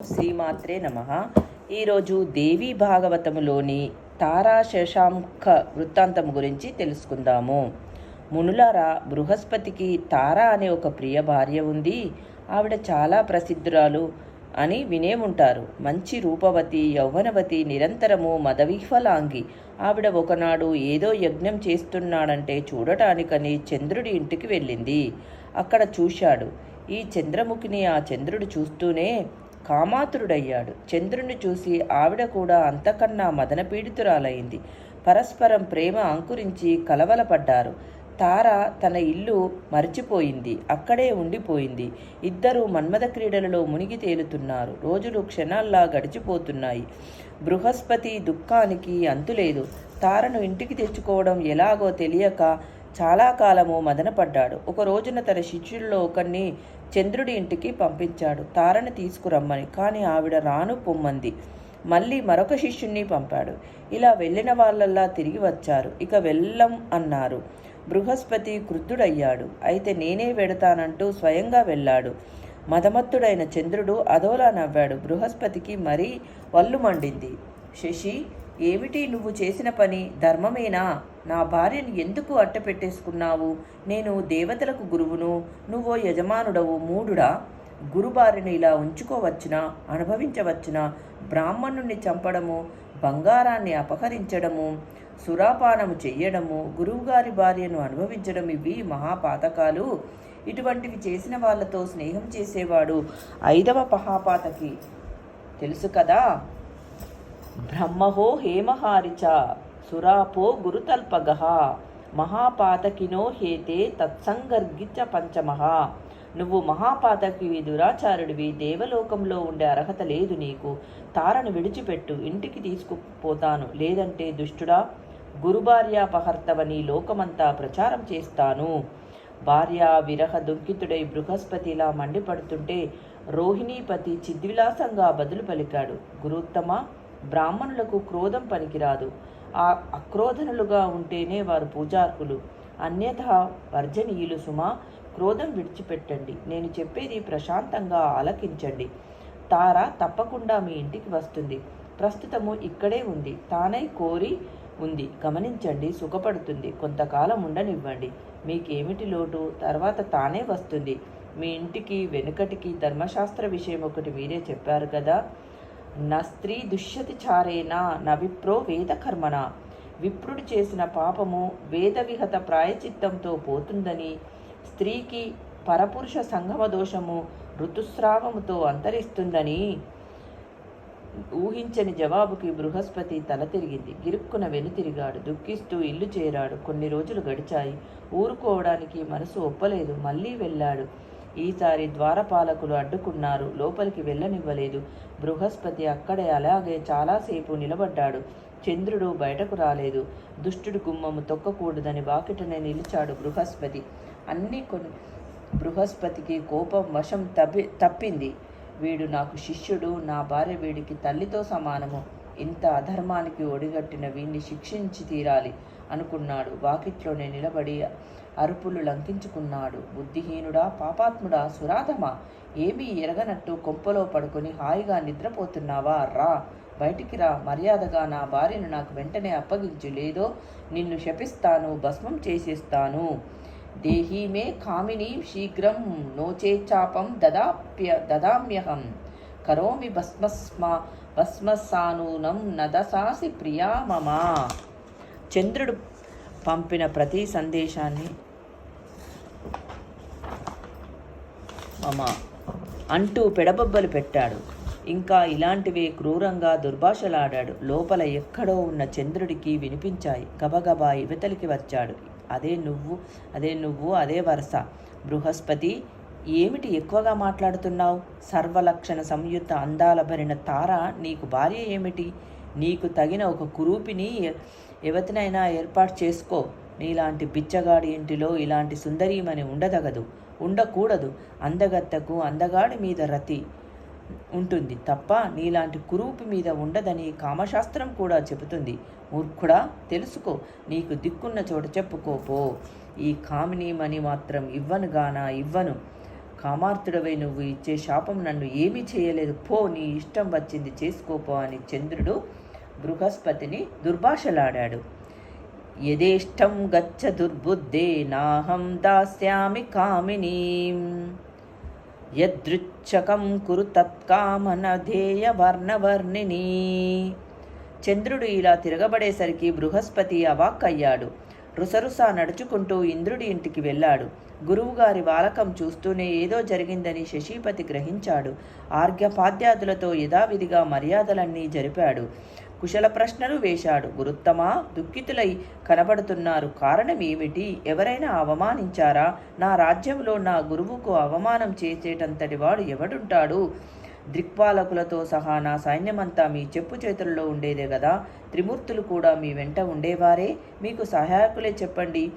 శ్రీమాత్రే నమ. ఈరోజు దేవీ భాగవతములోని తారా శశాంక వృత్తాంతం గురించి తెలుసుకుందాము. మునులారా బృహస్పతికి తార అనే ఒక ప్రియ భార్య ఉంది. ఆవిడ చాలా ప్రసిద్ధురాలు అని వినే ఉంటారు మంచి రూపవతి యౌవనవతి నిరంతరము మదవిహ్వలాంగి ఆవిడ ఒకనాడు ఏదో యజ్ఞం చేస్తున్నాడంటే చూడటానికని చంద్రుడి ఇంటికి వెళ్ళింది. అక్కడ చూశాడు. ఈ చంద్రముఖిని ఆ చంద్రుడు చూస్తూనే కామాతురుడయ్యాడు. చంద్రుని చూసి ఆవిడ కూడా అంతకన్నా మదనపీడితురాలైంది పరస్పరం ప్రేమ అంకురించి కలవలపడ్డారు. తార తన ఇల్లు మర్చిపోయింది. అక్కడే ఉండిపోయింది. ఇద్దరూ మన్మథ క్రీడలలో మునిగి తేలుతున్నారు. రోజులు క్షణాల్లా గడిచిపోతున్నాయి. బృహస్పతి దుఃఖానికి అంతులేదు. తారను ఇంటికి తెచ్చుకోవడం ఎలాగో తెలియక చాలా కాలము మదనపడ్డాడు. ఒక రోజున తన శిష్యుల్లో ఒకరిని చంద్రుడి ఇంటికి పంపించాడు. తారని తీసుకురమ్మని. కానీ ఆవిడ రాను పొమ్మంది. మళ్ళీ మరొక శిష్యుణ్ణి పంపాడు. ఇలా వెళ్ళిన వాళ్ళల్లా తిరిగి వచ్చారు. ఇక వెళ్ళం అన్నారు. బృహస్పతి క్రుద్ధుడయ్యాడు. అయితే నేనే వెడతానంటూ స్వయంగా వెళ్ళాడు. మదమత్తుడైన చంద్రుడు అదోలా నవ్వాడు. బృహస్పతికి మరీ వల్లు మండింది. శశి ఏమిటి నువ్వు చేసిన పని ధర్మమేనా? నా భార్యను ఎందుకు అట్టపెట్టేసుకున్నావు? నేను దేవతలకు గురువును నువ్వో యజమానుడవు మూడుడా గురుబారిని ఇలా ఉంచుకోవచ్చునా? అనుభవించవచ్చునా? బ్రాహ్మణుణ్ణి చంపడము బంగారాన్ని అపహరించడము సురాపానము చెయ్యడము గురువుగారి భార్యను అనుభవించడం ఇవి మహాపాతకాలు. ఇటువంటివి చేసిన వాళ్ళతో స్నేహం చేసేవాడు ఐదవ మహాపాతకి తెలుసు కదా? బ్రహ్మహో హేమహారిచ సురాపో గురుతల్పగ మహాపాతకినో హేతే తత్సంగర్గిచ పంచమహా నువ్వు మహాపాతకివి దురాచారుడివి దేవలోకంలో ఉండే అర్హత లేదు నీకు. తారను విడిచిపెట్టు ఇంటికి తీసుకుపోతాను. లేదంటే దుష్టుడా గురుభార్యాపహర్తవని లోకమంతా ప్రచారం చేస్తాను. భార్య విరహ దుఃఖితుడై బృహస్పతిలా మండిపడుతుంటే రోహిణీపతి చిద్విలాసంగా బదులు పలికాడు. గురుత్తమ బ్రాహ్మణులకు క్రోధం పనికిరాదు. ఆ అక్రోధనులుగా ఉంటేనే వారు పూజార్కులు అన్యథా వర్జనీయులు సుమా క్రోధం విడిచిపెట్టండి. నేను చెప్పేది ప్రశాంతంగా ఆలకించండి. తార తప్పకుండా మీ ఇంటికి వస్తుంది. ప్రస్తుతము ఇక్కడే ఉంది. తానై కోరి ఉంది. గమనించండి సుఖపడుతుంది. కొంతకాలం ఉండనివ్వండి. మీకేమిటి లోటు? తర్వాత తానే వస్తుంది. మీ ఇంటికి వెనుకటికి ధర్మశాస్త్ర విషయం ఒకటి మీరే చెప్పారు కదా? నా స్త్రీ దుష్యతి చారేనా నా విప్రో వేదకర్మణ. విప్రుడు చేసిన పాపము వేదవిహత ప్రాయచిత్తంతో పోతుందని స్త్రీకి పరపురుష సంగమ దోషము ఋతుస్రావముతో అంతరిస్తుందని ఊహించని జవాబుకి బృహస్పతి తల తిరిగింది. గిరుక్కున వెనుతిరిగాడు దుఃఖిస్తూ ఇల్లు చేరాడు. కొన్ని రోజులు గడిచాయి. ఊరుకోవడానికి మనసు ఒప్పలేదు. మళ్ళీ వెళ్ళాడు. ఈసారి ద్వారపాలకులు అడ్డుకున్నారు. లోపలికి వెళ్ళనివ్వలేదు. బృహస్పతి అక్కడే అలాగే చాలాసేపు నిలబడ్డాడు. చంద్రుడు బయటకు రాలేదు. దుష్టుడు గుమ్మము తొక్కకూడదని వాకిటనే నిలిచాడు బృహస్పతి. అన్ని కొన్ని బృహస్పతికి కోపం వశం తప్పి తప్పింది. వీడు నాకు శిష్యుడు నా భార్య వీడికి తల్లితో సమానము. ఇంత అధర్మానికి ఒడిగట్టిన వీణ్ణి శిక్షించి తీరాలి అనుకున్నాడు. వాకిట్లోనే నిలబడి అరుపులు లంకించుకున్నాడు. బుద్ధిహీనుడా పాపాత్ముడా సురాధమా? ఏమీ ఎరగనట్టు కొంపలో పడుకొని హాయిగా నిద్రపోతున్నావా? రా బయటికి రా. మర్యాదగా నా భార్యను నాకు వెంటనే అప్పగించు. లేదో నిన్ను శపిస్తాను భస్మం చేసేస్తాను. దేహీ మే కామిని శీఘ్రం నోచేచాపం దదాప్య దదామ్యహం. కరోమి భస్మస్మ భస్మసానూనం నదసాసి ప్రియా మమ చంద్రుడు పంపిన ప్రతి సందేశాన్ని మమ అంటూ పెడబొబ్బలు పెట్టాడు. ఇంకా ఇలాంటివే క్రూరంగా దుర్భాషలాడాడు. లోపల ఎక్కడో ఉన్న చంద్రుడికి వినిపించాయి. గబగబా ఇవతలికి వచ్చాడు. అదే నువ్వు అదే నువ్వు అదే వరుస. బృహస్పతి ఏమిటి ఎక్కువగా మాట్లాడుతున్నావు? సర్వలక్షణ సంయుక్త అందాల భరిన తార నీకు భార్య ఏమిటి? నీకు తగిన ఒక కురూపిని ఎవతినైనా ఏర్పాటు చేసుకో. నీలాంటి బిచ్చగాడి ఇంటిలో ఇలాంటి సుందరీమని ఉండదగదు. ఉండకూడదు. అందగత్తకు అందగాడి మీద రతి ఉంటుంది తప్ప నీలాంటి కురూపి మీద ఉండదని కామశాస్త్రం కూడా చెబుతుంది. మూర్ఖుడా తెలుసుకో నీకు దిక్కున్న చోట చెప్పుకోపో ఈ కామిని మని మాత్రం ఇవ్వను గానా ఇవ్వను. కామార్థుడవై నువ్వు ఇచ్చే శాపం నన్ను ఏమీ చేయలేదు. పో నీ ఇష్టం వచ్చింది చేసుకోపో అని చంద్రుడు బృహస్పతిని దుర్భాషలాడాడు. యథేష్టం గచ్చ దుర్బుద్ధే నాహం దాస్యామి కామినీం. యదృచ్ఛకం కురు తత్కామనధేయ వర్ణవర్ణిని. చంద్రుడు ఇలా తిరగబడేసరికి బృహస్పతి అవాక్కయ్యాడు. రుసరుసా నడుచుకుంటూ ఇంద్రుడి ఇంటికి వెళ్ళాడు. గురువుగారి వాలకం చూస్తూనే ఏదో జరిగిందని శశీపతి గ్రహించాడు. ఆర్ఘ్యపాద్యాదులతో యథావిధిగా మర్యాదలన్నీ జరిపాడు. కుశల ప్రశ్నలు వేశాడు. గురుత్తమా? దుఃఖితులై కనబడుతున్నారు. కారణం ఏమిటి ఎవరైనా అవమానించారా? నా రాజ్యంలో నా గురువుకు అవమానం చేసేటంతటి వాడు ఎవడుంటాడు? దిక్పాలకులతో సహా నా సైన్యమంతా మీ చెప్పు చేతుల్లో ఉండేదే కదా త్రిమూర్తులు కూడా మీ వెంట ఉండేవారే? మీకు సహాయకులే చెప్పండి.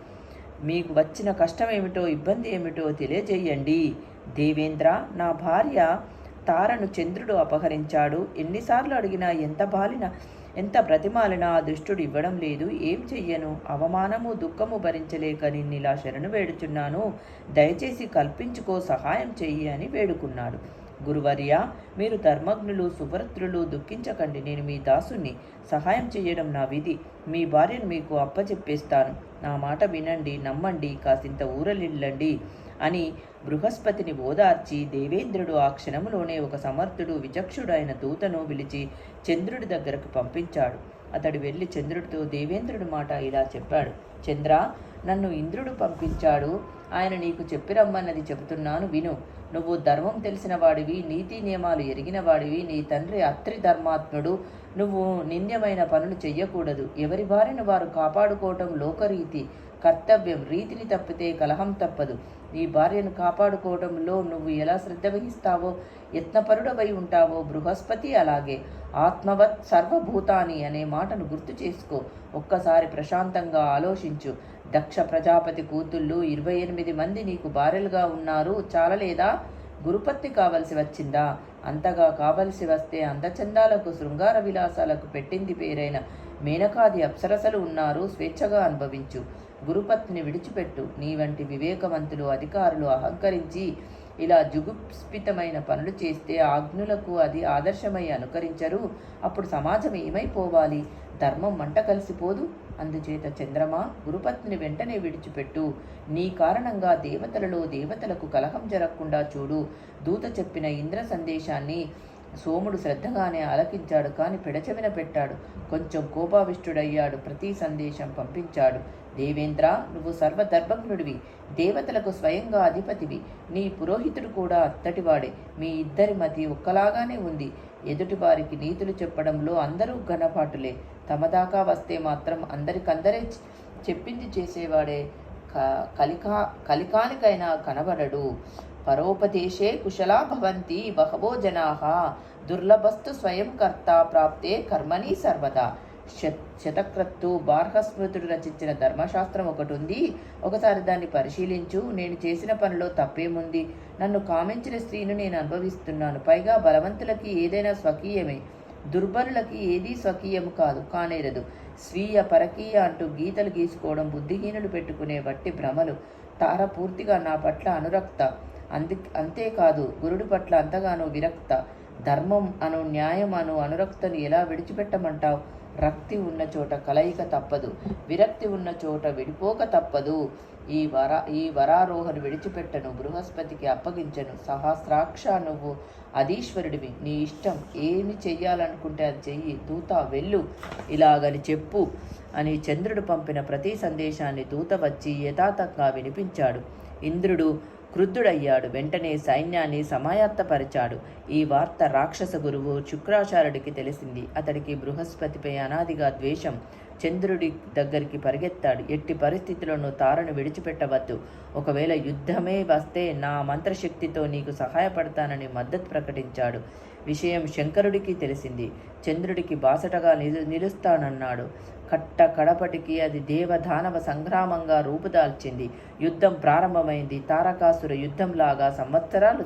మీకు వచ్చిన కష్టం ఏమిటో ఇబ్బంది ఏమిటో తెలియజేయండి. దేవేంద్ర నా భార్య తారను చంద్రుడు అపహరించాడు. ఎన్నిసార్లు అడిగినా ఎంత బాలిన ఎంత బ్రతిమాలినా ఆ దుష్టుడు ఇవ్వడం లేదు. ఏం చెయ్యను? అవమానము దుఃఖము భరించలేక నిన్నిలా శరణు వేడుచున్నాను. దయచేసి కల్పించుకో సహాయం చెయ్యి అని వేడుకున్నాడు. గురువర్య మీరు ధర్మజ్ఞులు సుభద్రులు దుఃఖించకండి. నేను మీ దాసుని సహాయం చేయడం నా విధి. మీ భార్యను మీకు అప్పచెప్పేస్తాను నా మాట వినండి నమ్మండి కాసింత ఊరలిల్లండి. అని బృహస్పతిని ఓదార్చి దేవేంద్రుడు ఆ క్షణములోనే ఒక సమర్థుడు విచక్షుడైన దూతను పిలిచి చంద్రుడి దగ్గరకు పంపించాడు. అతడు వెళ్ళి చంద్రుడితో దేవేంద్రుడి మాట ఇలా చెప్పాడు. చంద్ర నన్ను ఇంద్రుడు పంపించాడు. ఆయన నీకు చెప్పి రమ్మన్నది చెబుతున్నాను విను. నువ్వు ధర్మం తెలిసిన వాడివి నీతి నియమాలు ఎరిగిన వాడివి నీ తండ్రి అత్రి ధర్మాత్ముడు. నువ్వు నింద్యమైన పనులు చెయ్యకూడదు. ఎవరి బారిన వారు కాపాడుకోవటం లోకరీతి. కర్తవ్యం. రీతిని తప్పితే కలహం తప్పదు. నీ భార్యను కాపాడుకోవడంలో నువ్వు ఎలా శ్రద్ధ వహిస్తావో యత్నపరుడవై ఉంటావో బృహస్పతి అలాగే. ఆత్మవత్ సర్వభూతాని అనే మాటను గుర్తు చేసుకో. ఒక్కసారి ప్రశాంతంగా ఆలోచించు. దక్ష ప్రజాపతి కూతుళ్ళు ఇరవై ఎనిమిది మంది నీకు భార్యలుగా ఉన్నారు. చాలలేదా? గురుపత్ని కావలసి వచ్చిందా? అంతగా కావలసి వస్తే అందచందాలకు శృంగార విలాసాలకు పెట్టింది పేరైన మేనకాది అప్సరసలు ఉన్నారు. స్వేచ్ఛగా అనుభవించు. గురుపత్ని విడిచిపెట్టు. నీ వంటి వివేకవంతులు అధికారులు అహంకరించి ఇలా జుగుప్స్పితమైన పనులు చేస్తే ఆజ్ఞులకు అది ఆదర్శమై అనుకరించరు. అప్పుడు సమాజం ఏమైపోవాలి? ధర్మం మంట కలిసిపోదు. అందుచేత చంద్రమా గురుపత్ని వెంటనే విడిచిపెట్టు. నీ కారణంగా దేవతలలో దేవతలకు కలహం జరగకుండా చూడు. దూత చెప్పిన ఇంద్ర సందేశాన్ని సోముడు శ్రద్ధగానే ఆలకించాడు. కాని పెడచెవిన పెట్టాడు. కొంచెం కోపావిష్టుడయ్యాడు. ప్రతి సందేశం పంపించాడు. దేవేంద్ర నువ్వు సర్వధర్మజ్ఞుడివి దేవతలకు స్వయంగా అధిపతివి నీ పురోహితుడు కూడా అత్తటివాడే మీ ఇద్దరి మతి ఒక్కలాగానే ఉంది. ఎదుటివారికి నీతులు చెప్పడంలో అందరూ ఘనపాటులే. తమ దాకా వస్తే మాత్రం అందరికందరే చెప్పింది చేసేవాడే. కలికా కలికానికైనా కనబడడు. పరోపదేశే కుశలా భవంతి బహవో జనా. దుర్లభస్తు స్వయం కర్త ప్రాప్తే కర్మణి సర్వదా. శతక్రత్తు బార్హస్మృతుడు రచించిన ధర్మశాస్త్రం ఒకటి ఉంది ఒకసారి దాన్ని పరిశీలించు. నేను చేసిన పనిలో తప్పేముంది? నన్ను కామించిన స్త్రీని నేను అనుభవిస్తున్నాను. పైగా బలవంతులకి ఏదైనా స్వకీయమే. దుర్బలులకి ఏదీ స్వకీయము కాదు కానేరదు. స్వీయ పరకీయ అంటూ గీతలు గీసుకోవడం బుద్ధిహీనులు పెట్టుకునే వట్టి భ్రమలు. తార పూర్తిగా నా పట్ల అనురక్త. అంది అంతేకాదు గురుడి పట్ల అంతగానో విరక్త. ధర్మం అను న్యాయం అను అనురక్తను ఎలా విడిచిపెట్టమంటావు? రక్తి ఉన్న చోట కలయిక తప్పదు విరక్తి ఉన్న చోట విడిపోక తప్పదు. ఈ వర ఈ వరారోహను విడిచిపెట్టను బృహస్పతికి అప్పగించను. సహస్రాక్ష నువ్వు అధీశ్వరుడివి నీ ఇష్టం ఏమి చెయ్యాలనుకుంటే అది చెయ్యి. దూత వెళ్ళు ఇలాగని చెప్పు అని చంద్రుడు పంపిన ప్రతి సందేశాన్ని దూత వచ్చి యథాతథంగా వినిపించాడు. ఇంద్రుడు క్రుద్ధుడయ్యాడు. వెంటనే సైన్యాన్ని సమాయత్తపరిచాడు. ఈ వార్త రాక్షస గురువు శుక్రాచార్యుడికి తెలిసింది. అతడికి బృహస్పతిపై అనాదిగా ద్వేషం. చంద్రుడి దగ్గరికి పరిగెత్తాడు. ఎట్టి పరిస్థితులను తారను విడిచిపెట్టవద్దు. ఒకవేళ యుద్ధమే వస్తే నా మంత్రశక్తితో నీకు సహాయపడతానని మద్దతు ప్రకటించాడు. విషయం శంకరుడికి తెలిసింది. చంద్రుడికి బాసటగా నిలు నిలుస్తానన్నాడు. కట్ట కడపటికి అది దేవదానవ సంగ్రామంగా రూపుదాల్చింది. యుద్ధం ప్రారంభమైంది. తారకాసుర యుద్ధంలాగా సంవత్సరాలు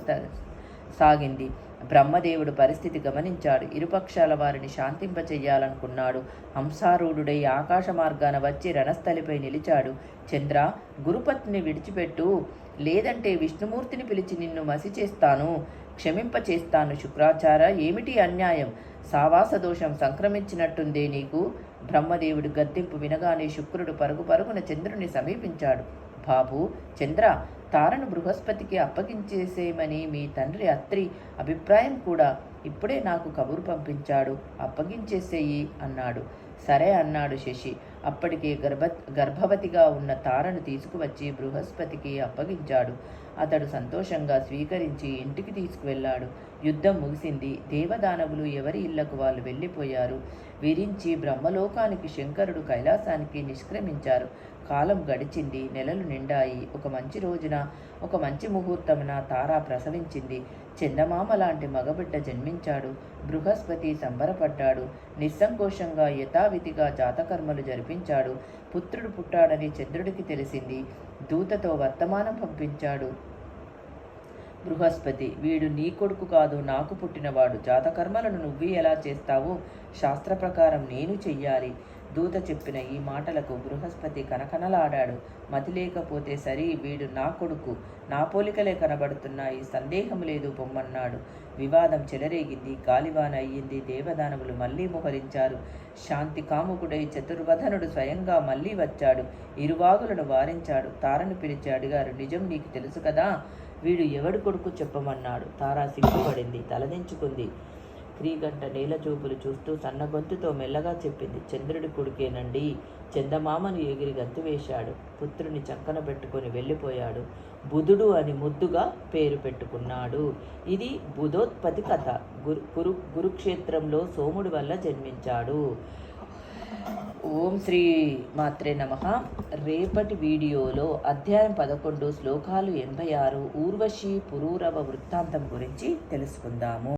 సాగింది. బ్రహ్మదేవుడు పరిస్థితి గమనించాడు. ఇరుపక్షాల వారిని శాంతింపచెయ్యాలనుకున్నాడు హంసారూఢుడై ఆకాశ మార్గాన వచ్చి రణస్థలిపై నిలిచాడు. చంద్ర గురుపత్ని విడిచిపెట్టు. లేదంటే విష్ణుమూర్తిని పిలిచి నిన్ను మసి చేస్తాను క్షమింప చేస్తాను శుక్రాచార. ఏమిటి అన్యాయం? సావాస దోషం సంక్రమించినట్టుందే నీకు? బ్రహ్మదేవుడు గద్దెంపు వినగానే శుక్రుడు పరుగు పరుగున చంద్రుని సమీపించాడు. బాబు చంద్ర తారను బృహస్పతికి అప్పగించేసేయమని మీ తండ్రి అత్రి అభిప్రాయం కూడా ఇప్పుడే నాకు కబురు పంపించాడు. అప్పగించేసేయి అన్నాడు. సరే అన్నాడు శశి. అప్పటికే గర్భ గర్భవతిగా ఉన్న తారను తీసుకువచ్చి బృహస్పతికి అప్పగించాడు. అతడు సంతోషంగా స్వీకరించి ఇంటికి తీసుకువెళ్ళాడు. యుద్ధం ముగిసింది. దేవదానవులు ఎవరి ఇళ్ళకు వాళ్ళు వెళ్ళిపోయారు? విరించి బ్రహ్మలోకానికి శంకరుడు కైలాసానికి నిష్క్రమించారు. కాలం గడిచింది నెలలు నిండాయి. ఒక మంచి రోజున ఒక మంచి ముహూర్తమున తార ప్రసవించింది. చందమామ లాంటి మగబిడ్డ జన్మించాడు. బృహస్పతి సంబరపడ్డాడు. నిస్సంకోచంగా యథావిధిగా జాతకర్మలు జరిపించాడు. పుత్రుడు పుట్టాడని చంద్రుడికి తెలిసింది. దూతతో వర్తమానం పంపించాడు. బృహస్పతి వీడు నీ కొడుకు కాదు నాకు పుట్టినవాడు. జాతకర్మలను నువ్వు ఎలా చేస్తావో శాస్త్ర ప్రకారం నేను చెయ్యాలి. దూత చెప్పిన ఈ మాటలకు బృహస్పతి కనకనలాడాడు. మతి లేకపోతే సరి వీడు నా కొడుకు. నా పోలికలే కనబడుతున్నాయి సందేహం లేదు పొమ్మన్నాడు వివాదం చెలరేగింది గాలివాన అయ్యింది దేవదానవులు మళ్ళీ మోహరించారు. శాంతి కాముకుడై చతుర్వధనుడు స్వయంగా మళ్ళీ వచ్చాడు. ఇరువాగులను వారించాడు. తారను పిలిచి అడిగారు నిజం నీకు తెలుసు కదా? వీడు ఎవడి కొడుకు చెప్పమన్నాడు. తారా సిగ్గుపడింది. తలదించుకుంది. క్రీగంట నేల చూపులు చూస్తూ సన్న గొంతుతో మెల్లగా చెప్పింది. చంద్రుడి కొడుకేనండి. చందమామను ఎగిరి గంతు వేశాడు. పుత్రుని చక్కన పెట్టుకొని వెళ్ళిపోయాడు. బుధుడు అని ముద్దుగా పేరు పెట్టుకున్నాడు. ఇది బుధోత్పతి కథ. గురు కురు కురుక్షేత్రంలో సోముడి వల్ల జన్మించాడు. ఓం శ్రీ మాత్రే నమ. రేపటి వీడియోలో అధ్యాయం పదకొండు శ్లోకాలు ఎనభై ఆరు ఊర్వశి పురూరవ వృత్తాంతం గురించి తెలుసుకుందాము.